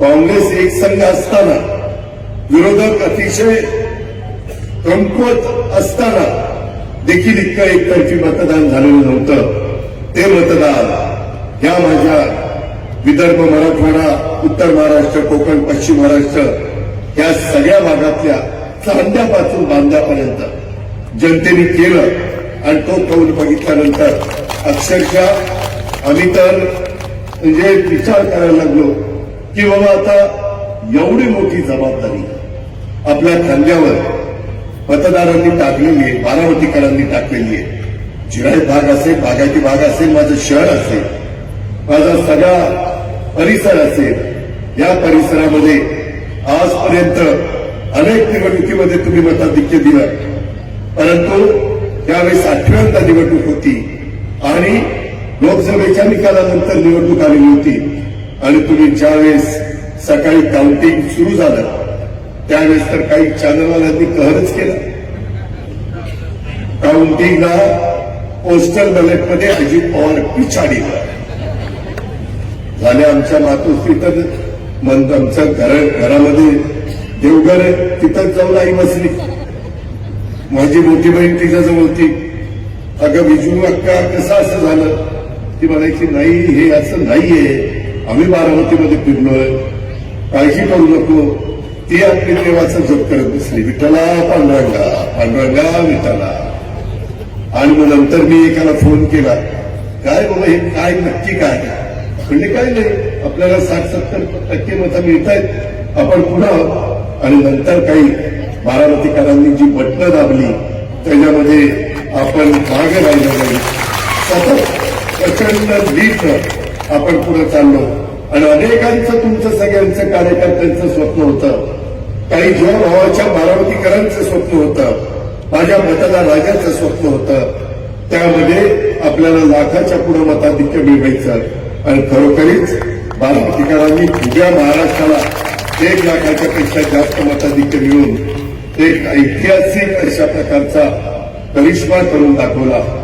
काँग्रेस एक संघ असताना विरोधक अतिशय कमकुवत असताना देखील इतकं एकतर्फी मतदान झालेलं नव्हतं. ते मतदान या माझ्या विदर्भ मराठवाडा उत्तर महाराष्ट्र कोकण पश्चिम महाराष्ट्र या सगळ्या भागातल्या चांद्यापासून बांध्यापर्यंत जनतेने केलं आणि तो कौल बघितल्यानंतर अक्षरशः आम्ही तर म्हणजे विचार करायला लागलो. की बाबा आता एवढी मोठी जबाबदारी. आपल्या खांद्यावर मतदारांनी टाकलेली आहे बारामतीकरांनी टाकलेली आहे. जिराय भाग असेल बागायती भाग असेल माझं शहर असेल माझा सगळा परिसर असेल या परिसरामध्ये आजपर्यंत अनेक निवडणुकीमध्ये तुम्ही मताधिक्य दिलं. परंतु त्यावेळेस आठव्यांदा निवडणूक होती आणि लोकसभेच्या निकालानंतर निवडणूक आलेली होती. आणि तुम्ही ज्यावेळेस सकाळी काउंटिंग सुरू झालं त्यावेळेस तर काही चॅनलवाल्यांनी कहरच केला. काउंटिंगला पोस्टल बॅलेटमध्ये अजित पवार पिछाडी. झाले आमच्या मातोश्री तर मन आमच्या घर घरामध्ये देवघर तिथंच तिथं जाऊन आई बसली. माझी मोठी बहीण तिच्याजवळ होती. अगं विजू अक्का कसं असं झालं? ती म्हणायची नाही हे असं नाहीये. आम्ही बारामतीमध्ये फिरलोय. काळजी करू नको. ती आपली देवाचा जप करत बसली. विठ्ठला पांडुरंगा पांडुरंगा विठ्ठला. आणि मग नंतर मी एकाला फोन केला. काय बाबा हे काय नक्की काय? म्हणजे काय नाही. आपल्याला साठ सत्तर टक्के मतं मिळत आहेत आपण पुन्हा आणि नंतर काही बारामतीकरांनी जी बटणं दाबली त्याच्यामध्ये आपण मागे राहिलं नाही. सतत प्रचंड लीट आपण पुढे चाललो. आणि अनेकांचं तुमचं सगळ्यांचं कार्यकर्त्यांचं स्वप्न होतं. काही जोर भावाच्या बारामतीकरांचं स्वप्न होतं. माझ्या मताला राजाचं स्वप्न होतं. त्यामध्ये आपल्याला लाखाच्या पुढे मताधिक्य मिळवायचं. आणि खरोखरीच बारामतीकरांनी उद्या महाराष्ट्राला एक लाखाच्या पेक्षा जास्त मताधिक्य मिळून एक ऐतिहासिक अशा प्रकारचा करिश्मा करून दाखवला.